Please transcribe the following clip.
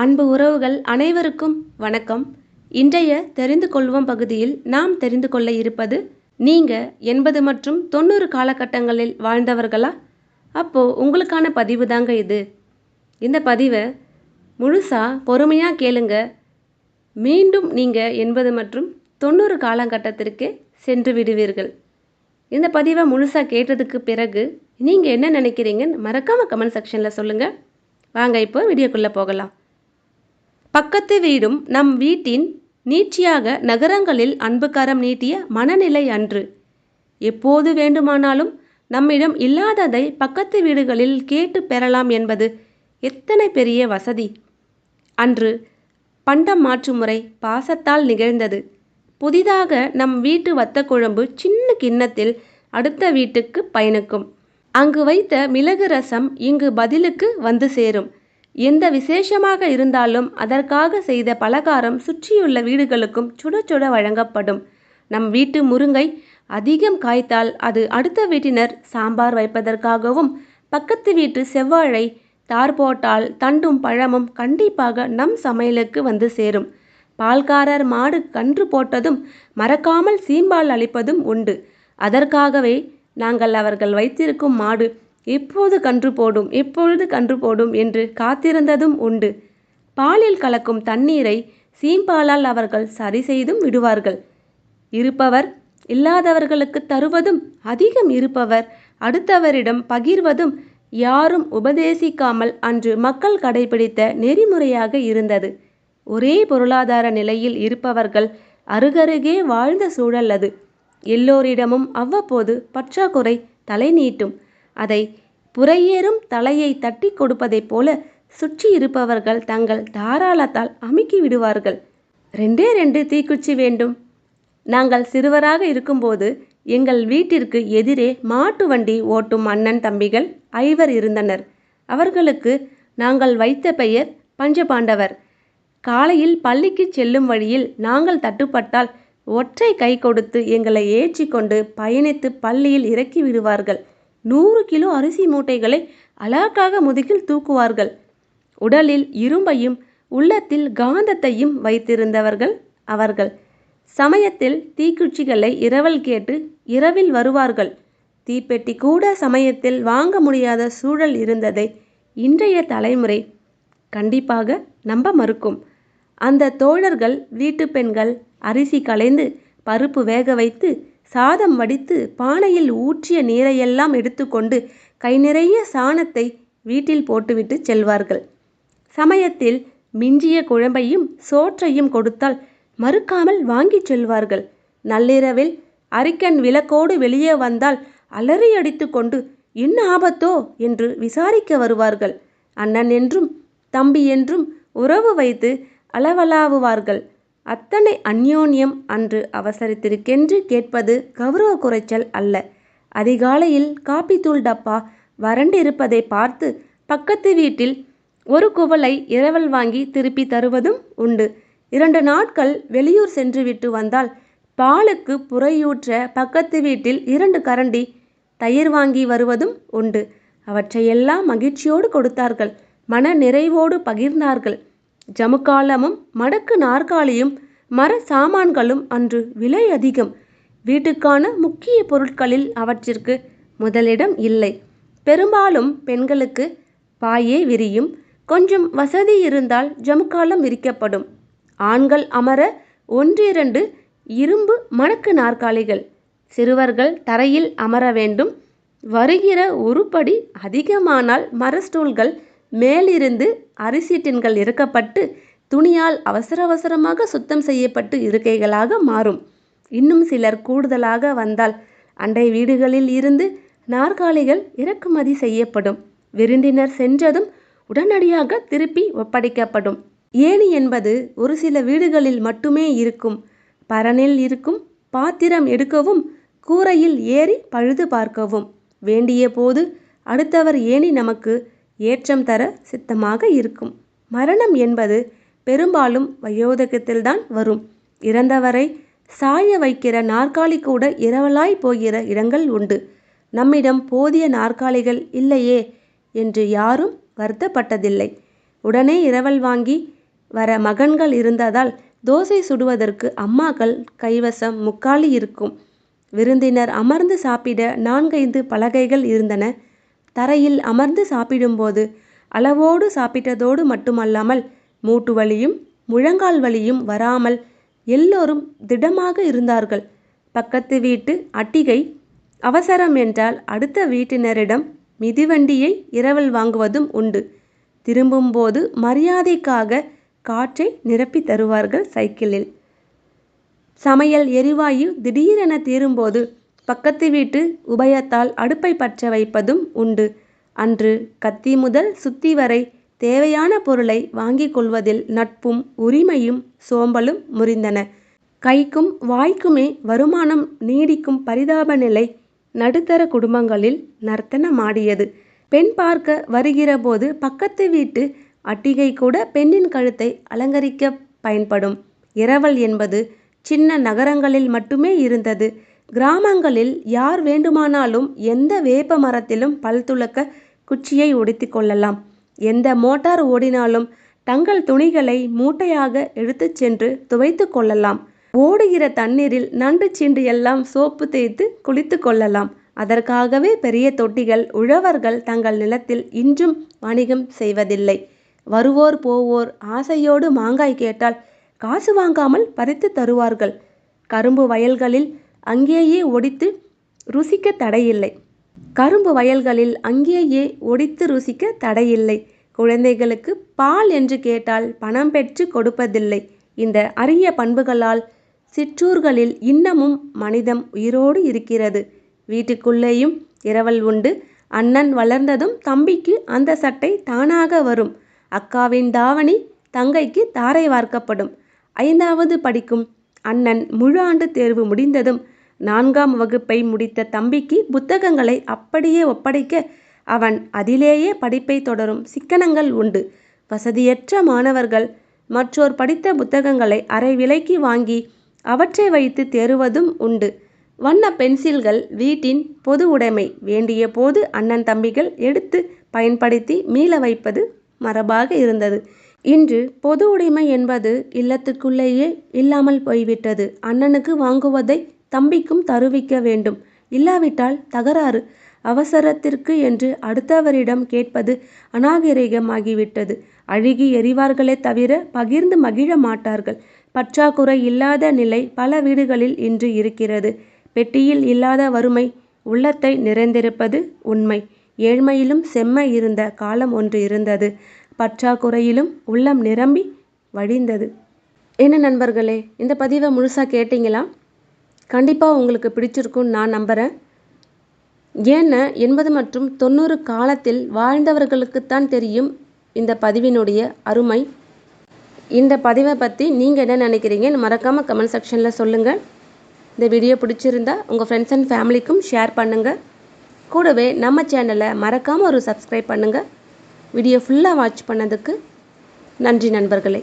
அன்பு உறவுகள் அனைவருக்கும் வணக்கம். இன்றைய தெரிந்து கொள்வோம் பகுதியில் நாம் தெரிந்து கொள்ள இருப்பது நீங்க எண்பது மற்றும் தொண்ணூறு காலகட்டங்களில் வாழ்ந்தவர்களா? அப்போ உங்களுக்கான பதிவு தாங்க இது. இந்த பதிவை முழுசா பொறுமையா கேளுங்க. மீண்டும் நீங்க எண்பது மற்றும் தொண்ணூறு காலகட்டத்திற்கே சென்று விடுவீர்கள். இந்த பதிவை முழுசா கேட்டதுக்கு பிறகு நீங்க என்ன நினைக்கிறீங்கன்னு மறக்காம கமெண்ட் செக்ஷன்ல சொல்லுங்க. வாங்க இப்போ வீடியோக்குள்ளே போகலாம். பக்கத்து வீடும் நம் வீட்டின் நீட்சியாக நகரங்களில் அன்புக்கரம் நீட்டிய மனநிலை அன்று. எப்போது வேண்டுமானாலும் நம்மிடம் இல்லாததை பக்கத்து வீடுகளில் கேட்டு பெறலாம் என்பது எத்தனை பெரிய வசதி. அன்று பண்டம் மாற்று முறை பாசத்தால் நிகழ்ந்தது. புதிதாக நம் வீட்டு வத்த குழம்பு சின்ன கிண்ணத்தில் அடுத்த வீட்டுக்கு பயணிக்கும். அங்கு வைத்த மிளகு ரசம் இங்கு பதிலுக்கு வந்து சேரும். எந்த விசேஷமாக இருந்தாலும் அதற்காக செய்த பலகாரம் சுற்றியுள்ள வீடுகளுக்கும் சுட சுட வழங்கப்படும். நம் வீட்டு முருங்கை அதிகம் காய்த்தால் அது அடுத்த வீட்டினர் சாம்பார் வைப்பதற்காகவும் பக்கத்து வீட்டு செவ்வாழை தார் போட்டால் தண்டும் பழமும் கண்டிப்பாக நம் சமையலுக்கு வந்து சேரும். பால்காரர் மாடு கன்று போட்டதும் மறக்காமல் சீம்பால் அளிப்பதும் உண்டு. அதற்காகவே நாங்கள் அவர்கள் வைத்திருக்கும் மாடு எப்போது கன்று போடும் எப்பொழுது கன்று போடும் என்று காத்திருந்ததும் உண்டு. பாலில் கலக்கும் தண்ணீரை சீம்பாலால் அவர்கள் சரி செய்தும் விடுவார்கள். இருப்பவர் இல்லாதவர்களுக்கு தருவதும் அதிகம் இருப்பவர் அடுத்தவரிடம் பகிர்வதும் யாரும் உபதேசிக்காமல் அன்று மக்கள் கடைபிடித்த நெறிமுறையாக இருந்தது. ஒரே பொருளாதார நிலையில் இருப்பவர்கள் அருகருகே வாழ்ந்த சூழல் அது. எல்லோரிடமும் அவ்வப்போது பற்றாக்குறை தலை நீட்டும் அதை புறையேறும் தலையை தட்டி கொடுப்பதைப் போல சுற்றி இருப்பவர்கள் தங்கள் தாராளத்தால் அமுக்கி விடுவார்கள். ரெண்டே ரெண்டு தீக்குச்சி வேண்டும். நாங்கள் சிறுவராக இருக்கும்போது எங்கள் வீட்டிற்கு எதிரே மாட்டு வண்டி ஓட்டும் அண்ணன் தம்பிகள் ஐவர் இருந்தனர். அவர்களுக்கு நாங்கள் வைத்த பெயர் பஞ்சபாண்டவர். காலையில் பள்ளிக்கு செல்லும் வழியில் நாங்கள் தட்டுப்பட்டால் ஒற்றை கை கொடுத்து எங்களை ஏற்றி கொண்டு பயணித்து பள்ளியில் இறக்கி விடுவார்கள். நூறு கிலோ அரிசி மூட்டைகளை அழகாக முதுகில் தூக்குவார்கள். உடலில் இரும்பையும் உள்ளத்தில் காந்தத்தையும் வைத்திருந்தவர்கள் அவர்கள். சமயத்தில் தீக்குச்சிகளை இரவல் கேட்டு இரவில் வருவார்கள். தீப்பெட்டி கூட சமயத்தில் வாங்க முடியாத சூழல் இருந்ததை இன்றைய தலைமுறை கண்டிப்பாக நம்ப மறுக்கும். அந்த தோழர்கள் வீட்டு பெண்கள் அரிசி களைந்து பருப்பு வேக வைத்து சாதம் வடித்து பானையில் ஊற்றிய நீரையெல்லாம் எடுத்துக்கொண்டு கை நிறைய சாணத்தை வீட்டில் போட்டுவிட்டு செல்வார்கள். சமயத்தில் மிஞ்சிய குழம்பையும் சோற்றையும் கொடுத்தால் மறுக்காமல் வாங்கிச் செல்வார்கள். நள்ளிரவில் அரிக்கன் விளக்கோடு வெளியே வந்தால் அலறி அடித்துக்கொண்டு என்ன ஆபத்தோ? என்று விசாரிக்க வருவார்கள். அண்ணன் என்றும் தம்பி என்றும் உறவு வைத்து அளவலாவுவார்கள். அத்தனை அந்யோன்யம் அன்று அவசரத்திற்கென்று கேட்பது கௌரவ குறைச்சல் அல்ல. அதிகாலையில் காப்பித்தூள் டப்பா வறண்டிருப்பதை பார்த்து பக்கத்து வீட்டில் ஒரு குவளை இரவல் வாங்கி திருப்பி தருவதும் உண்டு. இரண்டு நாட்கள் வெளியூர் சென்று விட்டு வந்தால் பாலுக்கு புறையூற்ற பக்கத்து வீட்டில் இரண்டு கரண்டி தயிர் வாங்கி வருவதும் உண்டு. அவற்றையெல்லாம் மகிழ்ச்சியோடு கொடுத்தார்கள். மன நிறைவோடு பகிர்ந்தார்கள். ஜமுக்காலமும் மடக்கு நாற்காலியும் மர சாமான்களும் அன்று விலை அதிகம். வீட்டுக்கான முக்கிய பொருட்களில் அவற்றிற்கு முதலிடம் இல்லை. பெரும்பாலும் பெண்களுக்கு பாயே விரியும். கொஞ்சம் வசதி இருந்தால் ஜமுக்காலம் விரிக்கப்படும். ஆண்கள் அமர ஒன்றிரண்டு இரும்பு மணக்கு நாற்காலிகள். சிறுவர்கள் தரையில் அமர வேண்டும். வருகிற உருப்படி அதிகமானால் மரஸ்டூல்கள் மேலிருந்து அரிசி டின்கள் இறக்கப்பட்டு துணியால் அவசர அவசரமாக சுத்தம் செய்யப்பட்டு இருக்கைகளாக மாறும். இன்னும் சிலர் கூடுதலாக வந்தால் அண்டை வீடுகளில் இருந்து நாற்காலிகள் இறக்குமதி செய்யப்படும். விருந்தினர் சென்றதும் உடனடியாக திருப்பி ஒப்படைக்கப்படும். ஏணி என்பது ஒரு சில வீடுகளில் மட்டுமே இருக்கும். பரனில் இருக்கும் பாத்திரம் எடுக்கவும் கூரையில் ஏறி பழுது பார்க்கவும். வேண்டிய போது அடுத்தவர் ஏணி நமக்கு ஏற்றம் தர சித்தமாக இருக்கும். மரணம் என்பது பெரும்பாலும் வயோதகத்தில்தான் வரும். இறந்தவரை சாய வைக்கிற நாற்காலி கூட இரவலாய் போகிற இடங்கள் உண்டு. நம்மிடம் போதிய நாற்காலிகள் இல்லையே என்று யாரும் வருத்தப்பட்டதில்லை. உடனே இரவல் வாங்கி வர மகன்கள் இருந்ததால் தோசை சுடுவதற்கு அம்மாக்கள் கைவசம் முக்காலி இருக்கும். விருந்தினர் அமர்ந்து சாப்பிட நான்கைந்து பலகைகள் இருந்தன. தரையில் அமர்ந்து சாப்பிடும்போது அளவோடு சாப்பிட்டதோடு மட்டுமல்லாமல் மூட்டு வலியும் முழங்கால் வலியும் வராமல் எல்லோரும் திடமாக இருந்தார்கள். பக்கத்து வீட்டு அட்டிகை அவசரம் என்றால் அடுத்த வீட்டினரிடம் மிதிவண்டியை இரவல் வாங்குவதும் உண்டு. திரும்பும்போது மரியாதைக்காக காற்றை நிரப்பி தருவார்கள் சைக்கிளில். சமையல் எரிவாயு திடீரென தீரும்போது பக்கத்து வீட்டு உபயத்தால் அடுப்பை பற்ற வைப்பதும் உண்டு. அன்று கத்தி முதல் சுத்தி வரை தேவையான பொருளை வாங்கிக் கொள்வதில் நட்பும் உரிமையும் சோம்பலும் முறிந்தன. கைக்கும் வாய்க்குமே வருமானம் நீடிக்கும் பரிதாப நிலை நடுத்தர குடும்பங்களில் நர்த்தனமாடியது. பெண் பார்க்க வருகிறபோது பக்கத்து வீட்டு அட்டிகை கூட பெண்ணின் கழுத்தை அலங்கரிக்க பயன்படும். இரவல் என்பது சின்ன நகரங்களில் மட்டுமே இருந்தது. கிராமங்களில் யார் வேண்டுமானாலும் எந்த வேப்ப மரத்திலும் பல் துலக்க குச்சியை ஒடித்து கொள்ளலாம். எந்த மோட்டார் ஓடினாலும் தங்கள் துணிகளை மூட்டையாக இழுத்துச் சென்று துவைத்து கொள்ளலாம். ஓடுகிற தண்ணீரில் நண்டு சிண்டு எல்லாம் சோப்பு தேய்த்து குளித்து கொள்ளலாம். அதற்காகவே பெரிய தொட்டிகள் உழவர்கள் தங்கள் நிலத்தில் இன்றும் வணிகம் செய்வதில்லை. வருவோர் போவோர் ஆசையோடு மாங்காய் கேட்டால் காசு வாங்காமல் பறித்து தருவார்கள். கரும்பு வயல்களில் அங்கேயே ஒடித்து ருசிக்க தடையில்லை. கரும்பு வயல்களில் அங்கேயே ஒடித்து ருசிக்க தடையில்லை. குழந்தைகளுக்கு பால் என்று கேட்டால் பணம் பெற்று கொடுப்பதில்லை. இந்த அரிய பண்புகளால் சிற்றூர்களில் இன்னமும் மனிதம் உயிரோடு இருக்கிறது. வீட்டுக்குள்ளேயும் இரவல் உண்டு. அண்ணன் வளர்ந்ததும் தம்பிக்கு அந்த சட்டை தானாக வரும். அக்காவின் தாவணி தங்கைக்கு தாரை வார்க்கப்படும். ஐந்தாவது படிக்கும் அண்ணன் முழு ஆண்டு தேர்வு முடிந்ததும் நான்காம் வகுப்பை முடித்த தம்பிக்கு புத்தகங்களை அப்படியே ஒப்படைக்க அவன் அதிலேயே படிப்பை தொடரும். சிக்கனங்கள் உண்டு. வசதியற்ற மாணவர்கள் மற்றோர் படித்த புத்தகங்களை அரை விலைக்கு வாங்கி அவற்றை வைத்து தேறுவதும் உண்டு. வண்ண பென்சில்கள் வீட்டின் பொது உடைமை. வேண்டிய போது அண்ணன் தம்பிகள் எடுத்து பயன்படுத்தி மீள வைப்பது மரபாக இருந்தது. இன்று பொது உடைமை என்பது இல்லத்துக்குள்ளேயே இல்லாமல் போய்விட்டது. அண்ணனுக்கு வாங்குவதை தம்பிக்கும் தருவிக்க வேண்டும். இல்லாவிட்டால் தகராறு. அவசரத்திற்கு என்று அடுத்தவரிடம் கேட்பது அநாகரிகமாகிவிட்டது. அழுகி எறிவார்களே தவிர பகிர்ந்து மகிழ மாட்டார்கள். பற்றாக்குறை இல்லாத நிலை பல வீடுகளில் இன்று இருக்கிறது. பெட்டியில் இல்லாத வறுமை உள்ளத்தை நிறைந்திருப்பது உண்மை. ஏழ்மையிலும் செம்ம இருந்த காலம் ஒன்று இருந்தது. பற்றாக்குறையிலும் உள்ளம் நிரம்பி வழிந்தது. என்ன நண்பர்களே இந்த பதிவை முழுசாக கேட்டிங்களா? கண்டிப்பாக உங்களுக்கு பிடிச்சிருக்கும்னு நான் நம்புகிறேன் ஏன்னா எண்பது மற்றும் தொண்ணூறு காலத்தில் வாழ்ந்தவர்களுக்குத்தான் தெரியும் இந்த பதிவினுடைய அருமை. இந்த பதிவை பற்றி நீங்கள் என்ன நினைக்கிறீங்கன்னு மறக்காமல் கமெண்ட் செக்ஷனில் சொல்லுங்கள் இந்த வீடியோ பிடிச்சிருந்தா உங்கள் ஃப்ரெண்ட்ஸ் அண்ட் ஃபேமிலிக்கும் ஷேர் பண்ணுங்கள் கூடவே நம்ம சேனலை மறக்காமல் ஒரு சப்ஸ்கிரைப் பண்ணுங்கள் வீடியோ ஃபுல்லாக வாட்ச் பண்ணதுக்கு நன்றி நண்பர்களே.